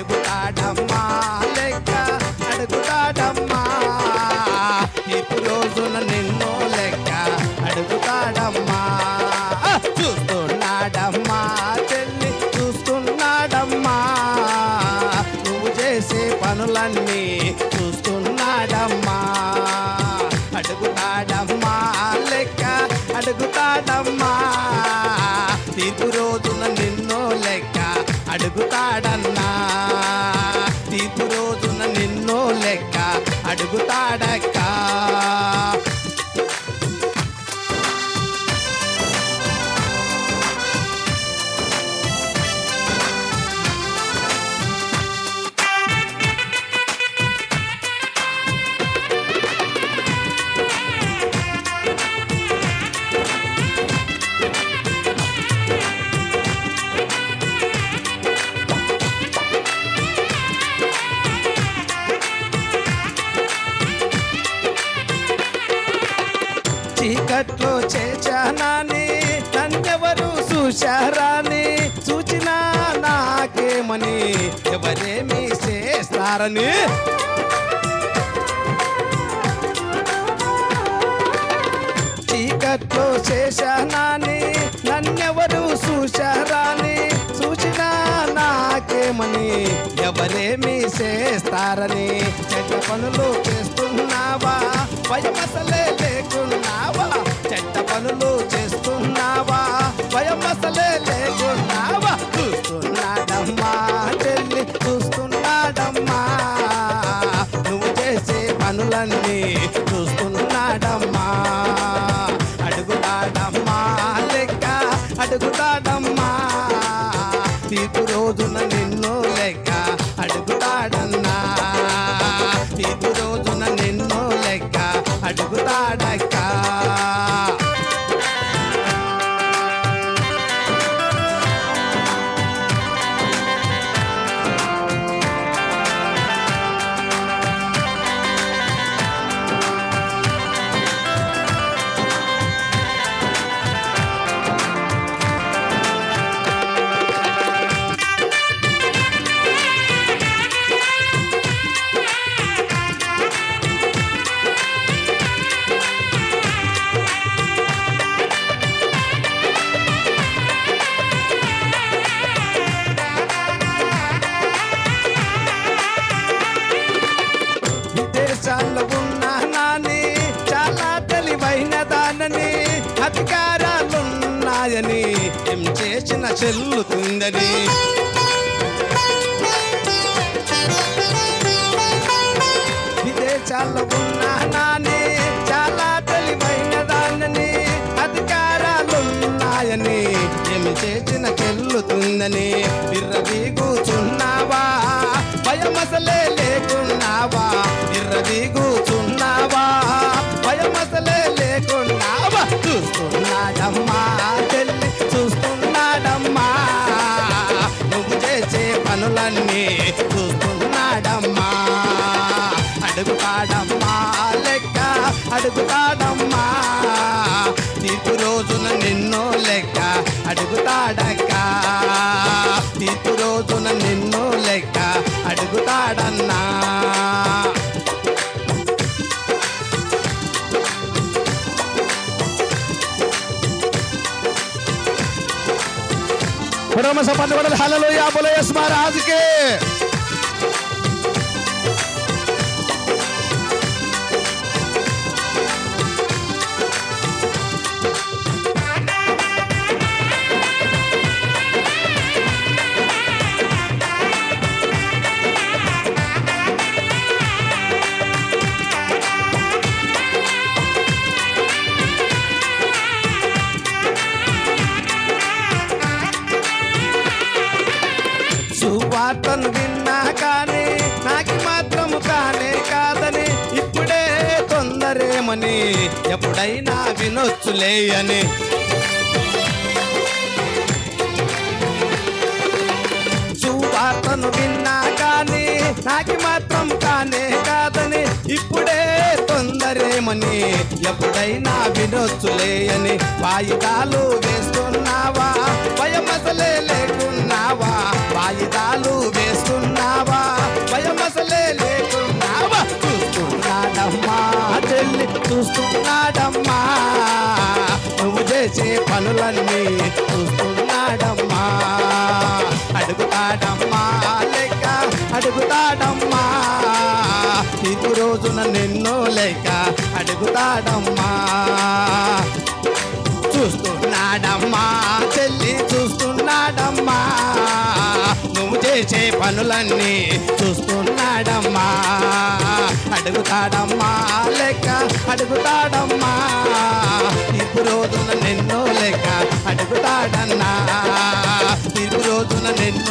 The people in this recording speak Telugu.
అడుగుతాడమ్మా లెక్క అడుగుతాడమ్మా. ఇప్పుడు రోజున నిన్నో లెక్క అడుగుతాడమ్మా. చూస్తున్నాడమ్మా చెల్లి చూస్తున్నాడమ్మా. నువ్వు చేసే పనులన్నీ చూస్తున్నాడమ్మా. అడుగుతాడమ్మా లెక్క అడుగుతాడమ్మా. తీర్పు రోజున నిన్నో లెక్క అడుగుతాడన్నా. తీర్పు రోజున నిన్నో లెక్క అడుగుతాడక్కా. చీకట్లో చేచానాని నన్నెవరు చూశారాని? సూచినా నాకేమని? ఎవరేమి చేస్తారని? చీకట్లో చేశానాని? నన్నెవరు చూశారు పనేమి చేస్తారని చెడ్డ పనులు చేస్తున్నావా? భయమసలే లేకున్నావా? చెడ్డ పనులు చేస్తున్నావా? భయమసలే లేకున్నావా? చూస్తున్నాడమ్మా చెల్లి చూస్తున్నాడమ్మా. నువ్వు చేసే పనులన్నీ చూస్తున్నాడమ్మా. అడుగుతాడమ్మా లెక్క అడుగుతాడమ్మా. తీర్పు రోజున నిన్ను లెక్క అడుగుతాడన్నా అధికారాలున్నాయని ఏం చేసిన చెల్లుతుందని విదేశాల్లో ఉన్నా నానే చాలా తెలివైన దానని అధికారాలున్నాయని ఏం చేసిన చెల్లుతుందని విర్రవి కూచున్నావా అడుగుతాడమ్మా తీర్పు రోజున నిన్నో లెక్క అడుగుతాడక్క. తీర్పు రోజున నిన్నో లెక్క అడుగుతాడన్నా. కుటుంబ సపర్లు కూడా హలలో యాబుల యస్ మహారాజుకి. కానీ నాకు మాత్రం కానే కాదని ఇప్పుడే తొందరేమని ఎప్పుడైనా వినొచ్చులే అని. సువార్తను విన్నా కానీ నాకు మాత్రం కానే కాదని ఇప్పుడే తొందరేమని ఎప్పుడైనా వినొచ్చులే అని. వాయిదాలు వేస్తున్నావా భయం అసలే లేకున్నావా? వాయిదాలు వేస్తున్నావా? భయం అసలే లేకున్నావా? చూస్తున్నాడమ్మా. చెల్లి చూస్తున్నాడమ్మా. నువ్వు చేసే పనులన్నీ చూస్తున్నాడమ్మా. అడుగుతాడమ్మా. లేక అడుగుతాడమ్మా. నీకు రోజున నిన్నో లేక అడుగుతాడమ్మా. చూస్తున్నాడమ్మా చెల్లి చూస్తున్నాడమ్మా. నువ్వు చేసే పనులన్నీ చూస్తున్నాడమ్మా. అడుగుతాడమ్మా లెక్క అడుగుతాడమ్మా. తీర్పు రోజున నిన్ను లెక్క అడుగుతాడన్నా. తీర్పు రోజున నిన్ను